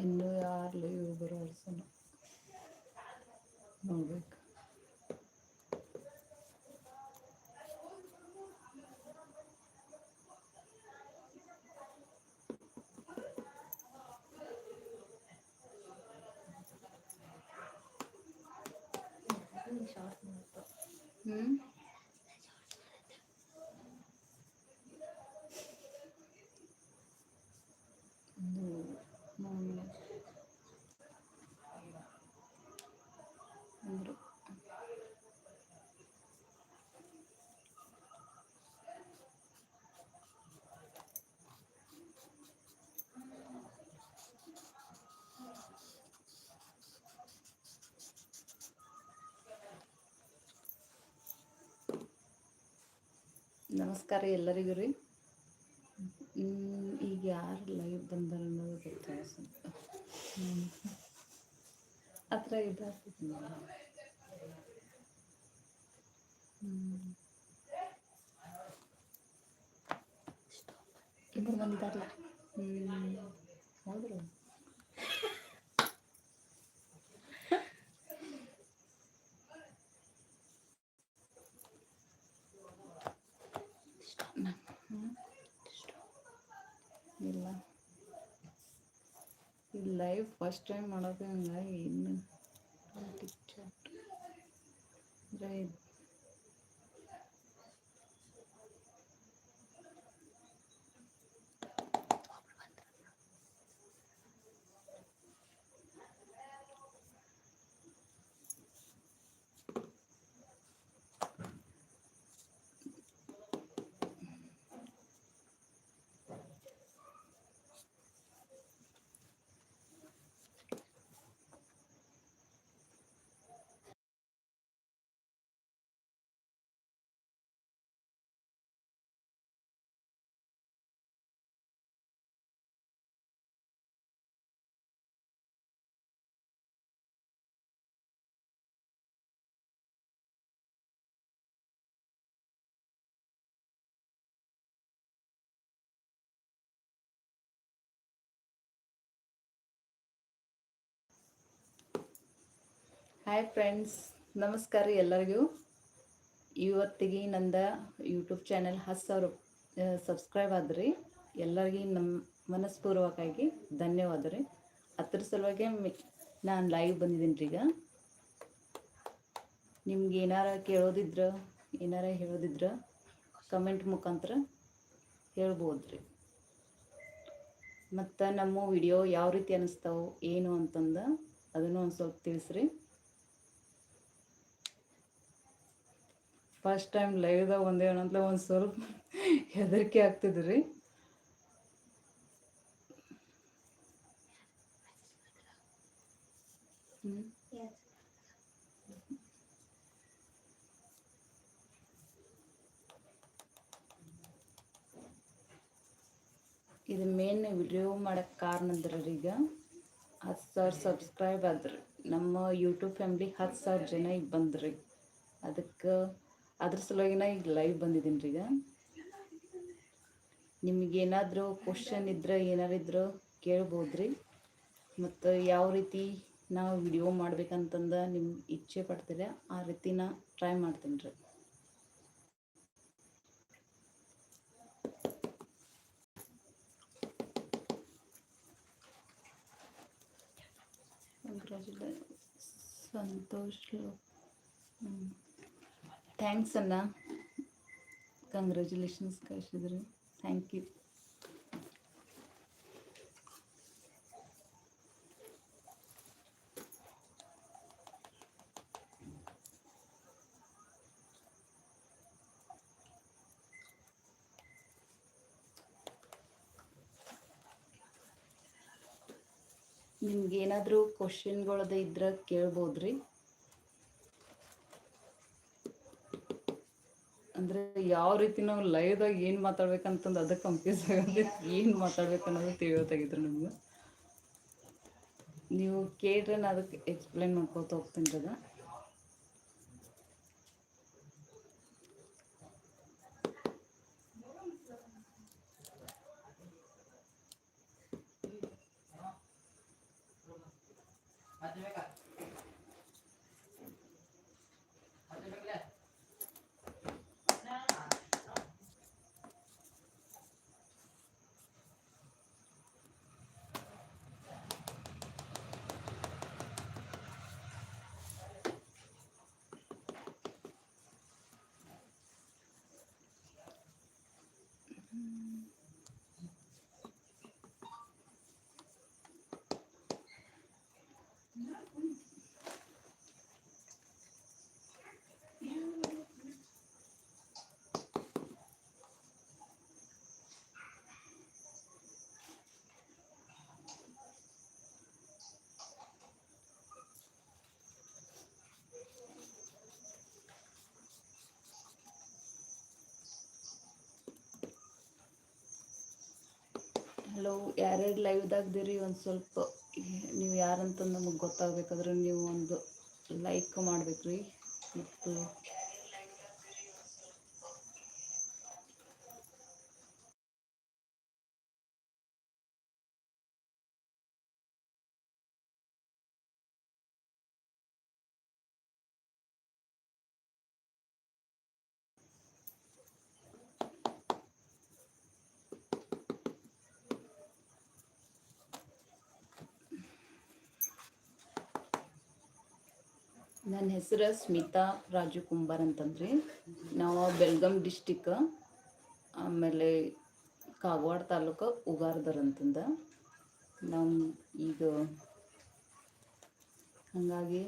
ಇನ್ನು ಯಾರು ಲೈವ್ ಬರೋ ಅಲ್ಸನ ನೋಡ್ಬೇಕು ಶಾರ್ಟ್ ಮಾಡ್ತು ಹ್ಮ್ ನಮಸ್ಕಾರ ಎಲ್ಲರಿಗೂ ರೀ ಈಗ ಯಾರು ಲೈವ್ ಬಂದಾರ ಅನ್ನೋದು ಗೊತ್ತಾಗ ಸ್ವಲ್ಪ ಹತ್ರ ಇದಾಗ್ತೈತಿ ನೋಡು. ಲೈವ್ ಫಸ್ಟ್ ಟೈಮ್ ಮಾಡೋದು ಹಂಗಾಗಿ ಇನ್ನು ಅಂದ್ರೆ ಇದ್- ಹಾಯ್ ಫ್ರೆಂಡ್ಸ್ ನಮಸ್ಕಾರ ರೀ ಎಲ್ಲರಿಗೂ. ಇವತ್ತಿಗೆ ನಂದ ಯೂಟ್ಯೂಬ್ ಚಾನೆಲ್ ಹತ್ತು ಸಾವಿರ ಸಬ್ಸ್ಕ್ರೈಬ್ ಆದ್ರಿ. ಎಲ್ಲರಿಗೂ ನಮ್ಮ ಮನಸ್ಪೂರ್ವಕವಾಗಿ ಧನ್ಯವಾದ ರೀ. ಅದ್ರ ಸಲುವಾಗಿ ನಾನು ಲೈವ್ ಬಂದಿದ್ದೀನಿ ರೀ ಈಗ. ನಿಮ್ಗೆ ಏನಾರ ಕೇಳೋದಿದ್ರ, ಏನಾರ ಹೇಳೋದಿದ್ರ ಕಮೆಂಟ್ ಮುಖಾಂತರ ಹೇಳ್ಬೋದು ರೀ. ಮತ್ತು ನಮ್ಮ ವಿಡಿಯೋ ಯಾವ ರೀತಿ ಅನ್ನಿಸ್ತಾವೆ ಏನು ಅಂತಂದು, ಅದನ್ನು ಒಂದು ಸ್ವಲ್ಪ ತಿಳಿಸ್ರಿ. ಫಸ್ಟ್ ಟೈಮ್ ಲೈವ್ದಾಗ ಒಂದೇ ಏನಂತ ಒಂದು ಸ್ವಲ್ಪ ಹೆದರಿಕೆ ಆಗ್ತಿದ್ರಿ. ಇದು ಮೇನ್ ವಿಡಿಯೋ ಮಾಡಕ್ಕೆ ಕಾರಣ ಅಂದ್ರೆ ಈಗ. ಹತ್ತು ಸಾವಿರ ಸಬ್ಸ್ಕ್ರೈಬ್ ಆದ್ರಿ. ನಮ್ಮ ಯೂಟ್ಯೂಬ್ ಫ್ಯಾಮ್ಲಿ ಹತ್ತು ಸಾವಿರ ಜನ ಈಗ ಬಂದ್ರಿ. ಅದಕ್ಕೆ ಅದ್ರ ಸಲುವಾಗಿನ ಈಗ ಲೈವ್ ಬಂದಿದ್ದೀನಿ ರೀ ಈಗ. ನಿಮಗೇನಾದರೂ ಕ್ವಶನ್ ಇದ್ರೆ ಏನಾರಿದ್ರು ಕೇಳ್ಬೋದು ಮತ್ತು ಯಾವ ರೀತಿ ನಾವು ವಿಡಿಯೋ ಮಾಡ್ಬೇಕಂತಂದ ನಿಮ್ಮ ಇಚ್ಛೆ ಪಡ್ತೀರ, ಆ ರೀತಿ ಟ್ರೈ ಮಾಡ್ತೀನಿ ರೀ. ಸಂತೋಷ ಸಂತೋಷ್ ಥ್ಯಾಂಕ್ಸ್ ಅಣ್ಣ. ಕಂಗ್ರ್ಯಾಚುಲೇಷನ್ಸ್ ಕಳಿಸಿದ್ರಿ. ಥ್ಯಾಂಕ್ ಯು ನಿಮ್ಗೆ ಏನಾದರೂ ಕ್ವಶನ್ಗಳದ ಇದ್ರೆ ಕೇಳ್ಬೋದ್ರಿ. ಅಂದ್ರೆ ಯಾವ ರೀತಿ ನಾವು ಲೈವ್ದಾಗ ಏನು ಮಾತಾಡ್ಬೇಕಂತಂದು ಅದಕ್ಕೆ ಕನ್ಫ್ಯೂಸ್ ಆಗುತ್ತೆ ಏನು ಅನ್ನೋದು ತಿಳಿಯೋತಾಗಿದ್ರು ನಮ್ಗೆ. ನೀವು ಕೇಳ್ರೆ ನಾ ಅದಕ್ಕೆ ಎಕ್ಸ್ಪ್ಲೈನ್ ಮಾಡ್ಕೊತ ಹೋಗ್ತೀನಿ ಅದ ಹಲೋ ಯಾರ್ಯಾರು ಲೈವ್ದಾಗ್ದಿರಿ ಒಂದು ಸ್ವಲ್ಪ ನೀವು ಯಾರಂತ ನಮಗೆ ಗೊತ್ತಾಗಬೇಕಾದ್ರೆ ನೀವು ಒಂದು ಲೈಕ್ ಮಾಡ್ಬೇಕ್ರಿ. ಮತ್ತು ನನ್ನ ಹೆಸರು ಸ್ಮಿತಾ ರಾಜು ಕುಂಬಾರ್ ಅಂತಂದ್ರಿ. ನಾವು ಬೆಲ್ಗಾಮ್ ಡಿಸ್ಟಿಕ್ ಆಮೇಲೆ ಕಾಗವಾಡ ತಾಲೂಕು ಉಗಾರ್ದರ್ ಅಂತಂದ. ನಾವು ಈಗ ಹಾಗಾಗಿ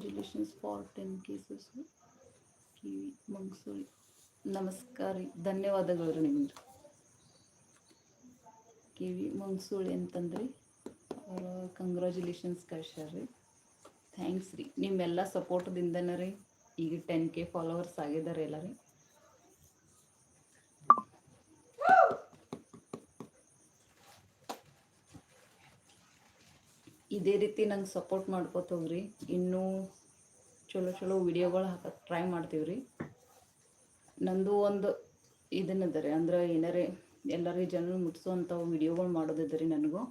ಕಾಂಗ್ರ್ಯಾಚುಲೇಷನ್ಸ್ ಫಾರ್ ಟೆನ್ ಕೇಸಸ್ ಕಿವಿ ಮಂಗ್ಸೂರಿ ನಮಸ್ಕಾರ ರೀ ಧನ್ಯವಾದಗಳು ರೀ ನಿಮ್ಗೆ ಕಿವಿ ಮಂಗ್ಸೂಳಿ ಅಂತಂದ್ರಿ ಅವರು ಕಂಗ್ರ್ಯಾಚುಲೇಷನ್ಸ್ ಕಳ್ಸ್ಯಾರ ರೀ ಥ್ಯಾಂಕ್ಸ್ ರೀ ನಿಮ್ಮೆಲ್ಲ ಸಪೋರ್ಟ್ದಿಂದನೇ ರೀ ಈಗ ಟೆನ್ ಕೆ ಫಾಲೋವರ್ಸ್ ಆಗಿದ್ದಾರೆ ಎಲ್ಲ ರೀ ಇದೇ ರೀತಿ ನಂಗೆ ಸಪೋರ್ಟ್ ಮಾಡ್ಕೋತವ್ರಿ. ಇನ್ನೂ ಚಲೋ ಚಲೋ ವಿಡಿಯೋಗಳು ಹಾಕಕ್ಕೆ ಟ್ರೈ ಮಾಡ್ತೀವಿ ನಂದು ಒಂದು ಇದನ್ನದ ರೀ, ಅಂದ್ರೆ ಏನಾರೇ ಎಲ್ಲರಿಗೆ ಜನರು ಮುಟ್ಸೋವಂಥ ವಿಡಿಯೋಗಳು ಮಾಡೋದಿದ್ರಿ ನನಗೂ.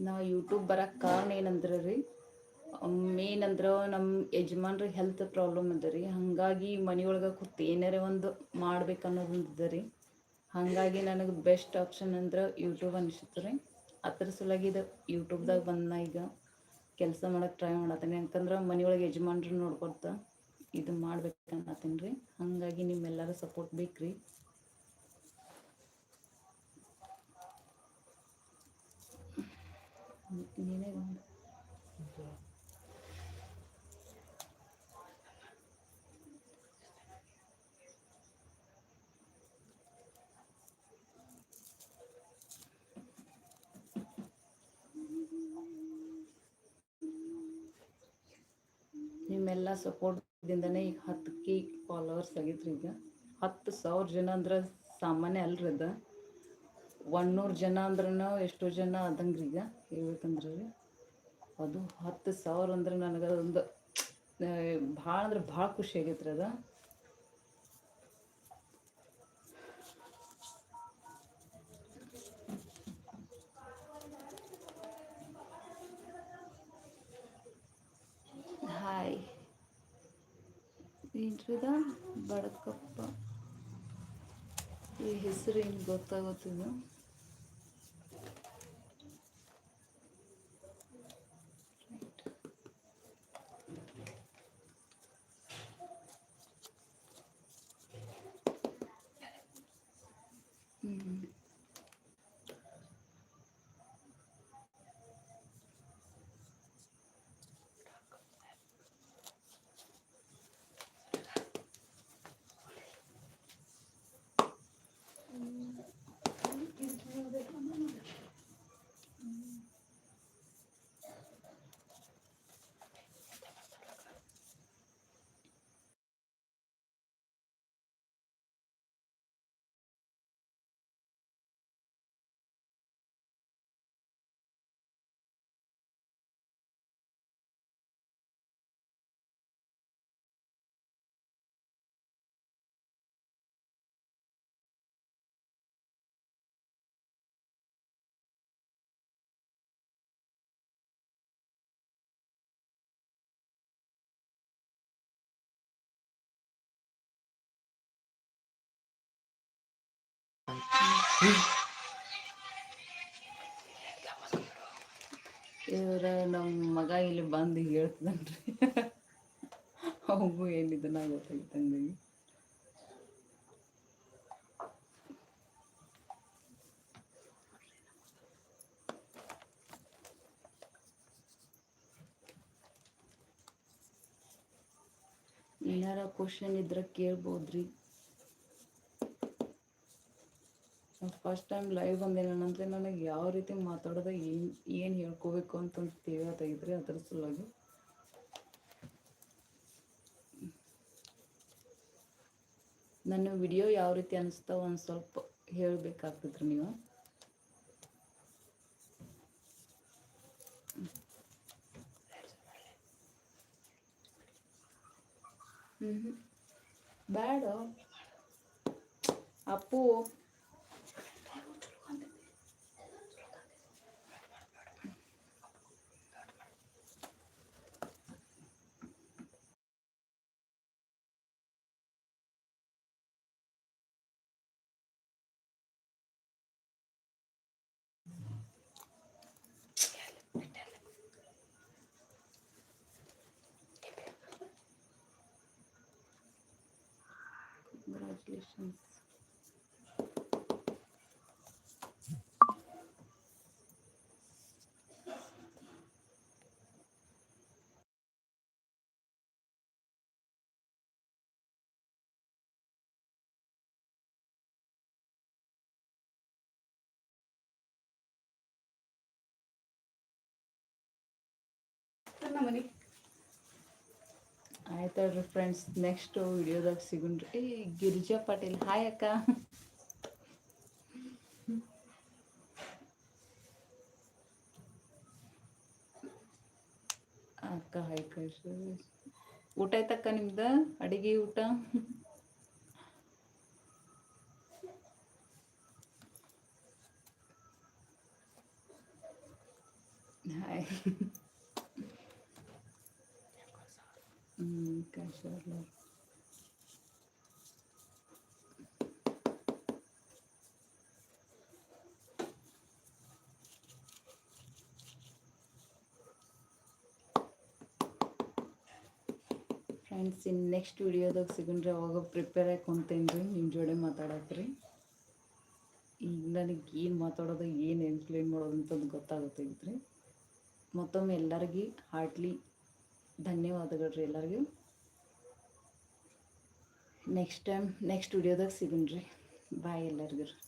ನಾ ಯೂಟ್ಯೂಬ್ ಬರಕ್ಕೆ ಕಾರಣ ಏನಂದ್ರೆ ರೀ ಮೇನ್ ಅಂದ್ರೆ ನಮ್ಮ ಯಜಮಾನ್ರಿಗೆ ಹೆಲ್ತ್ ಪ್ರಾಬ್ಲಮ್ ಅದ ರೀ. ಹಾಗಾಗಿ ಮನೆಯೊಳಗೆ ಕೂತು ಏನಾರೇ ಒಂದು ಮಾಡ್ಬೇಕು ಅನ್ನೋದೊಂದು ರೀ ಹಾಗಾಗಿ ನನಗೆ ಬೆಸ್ಟ್ ಆಪ್ಷನ್ ಅಂದ್ರೆ ಯೂಟ್ಯೂಬ್ ಅನಿಸುತ್ತೆ ರೀ. ಅದ್ರ ಸಲುವಾಗಿ ಇದು ಯೂಟ್ಯೂಬ್ದಾಗ ಬಂದ ಈಗ ಕೆಲಸ ಮಾಡಕ್ಕೆ ಟ್ರೈ ಮಾಡತ್ತೀನಿ ಯಾಕಂದ್ರೆ ಮನೆಯೊಳಗೆ ಯಜಮಾನ್ರು ನೋಡ್ಕೊತ ಇದು ಮಾಡ್ಬೇಕು ಅನ್ನತ್ತೀನಿ ರೀ. ಹಾಗಾಗಿ ನಿಮ್ಮೆಲ್ಲರ ಸಪೋರ್ಟ್ ಬೇಕು ರೀ ಒಂದು ನಿಮ್ಮೆಲ್ಲ ಸಪೋರ್ಟ್ದಿಂದನೇ ಈಗ ಹತ್ತು ಕೆ ಫಾಲೋವರ್ಸ್ ಆಗೈತ್ರಿ ಈಗ. ಹತ್ತು ಸಾವಿರ ಜನ ಅಂದ್ರೆ ಸಾಮಾನ್ಯ ಅಲ್ರಿ ಅದು. ಒನ್ನೂರು ಜನ ಅಂದ್ರೂ ಎಷ್ಟೋ ಜನ ಅದಂಗ್ರಿ ಈಗ ಹೇಳ್ಬೇಕಂದ್ರೆ. ಅದು ಹತ್ತು ಸಾವಿರ ಅಂದ್ರೆ ನನಗೆ ಒಂದು ಭಾಳ ಅಂದ್ರೆ ಭಾಳ ಖುಷಿ ಆಗೈತ್ರಿ ಅದು ಹಾಯ್ ಏನ್ರಿದ ಬಡಕಪ್ಪ. ಈ ಹೆಸರು ಏನು ಗೊತ್ತಾಗುತ್ತಿದ ಹ್ಞೂ ಇವ್ರ ನಮ್ಮ ಮಗ ಇಲ್ಲಿ ಬಂದು ಹೇಳ್ತದನ್ರಿ. ಅವು ಏನಿದನ್ನ ಗೊತ್ತಾಗಿತ್ತಂಗೆ ಏನಾರ ಕ್ವಶನ್ ಇದ್ರೆ ಕೇಳ್ಬೋದ್ರಿ. ಫಸ್ಟ್ ಟೈಮ್ ಲೈವ್ ಬಂದೇನಂದ್ರೆ ನನಗೆ ಯಾವ ರೀತಿ ಮಾತಾಡೋದು, ಏನು ಏನು ಹೇಳ್ಕೋಬೇಕು ಅಂತ ತಿಳಿಯೋದಾಗಿದ್ರೆ ಅದರ ಸಲುವಾಗಿ. ನನ್ನ ವಿಡಿಯೋ ಯಾವ ರೀತಿ ಅನಿಸ್ತಾವ ಒಂದು ಸ್ವಲ್ಪ ಹೇಳಬೇಕಾಗ್ತದ್ರಿ ನೀವು. ಹ್ಞೂ ಬ್ಯಾಡ. ಅಪ್ಪು. Congratulations. Come. ಮನೆ ಆಯ್ತಲ್ರಿ ಫ್ರೆಂಡ್ಸ್ ನೆಕ್ಸ್ಟ್ ವಿಡಿಯೋದಾಗ ಏ, ಗಿರಿಜಾ ಪಾಟೀಲ್. ಹಾಯ್ ಅಕ್ಕ. ಅಕ್ಕ ಹಾಯ್ ಕಳ್ಸಿ ಊಟ ಆಯ್ತಕ್ಕ ನಿಮ್ದು? ಅಡಿಗೆ, ಊಟ? ಹಾಯ್ ಕಳ್ಸಲ್ಲ ಫ್ರೆಂಡ್ಸ್ ಇನ್ನು ನೆಕ್ಸ್ಟ್ ವಿಡಿಯೋದಾಗ ಸಿಗಣ್ರಿ, ಅವಾಗ ಪ್ರಿಪೇರ್ ಆಗಿ ರೀ ನಿಮ್ಮ ಜೋಡಿ ಮಾತಾಡತ್ರಿ ಈಗ ನನಗೆ ಏನು ಮಾತಾಡೋದು, ಏನು ಎಕ್ಸ್ಪ್ಲೇನ್ ಮಾಡೋದು ಅಂತಂದು ರೀ ಮತ್ತೊಮ್ಮೆ ಎಲ್ಲರಿಗೂ ಹಾರ್ಟ್ಲಿ ಧನ್ಯವಾದಗಳು ರೀ ಎಲ್ಲರಿಗೂ. ನೆಕ್ಸ್ಟ್ ಟೈಮ್ ನೆಕ್ಸ್ಟ್ ವಿಡಿಯೋದಾಗ ರೀ. ಬಾಯ್ ಎಲ್ಲರಿಗೂ.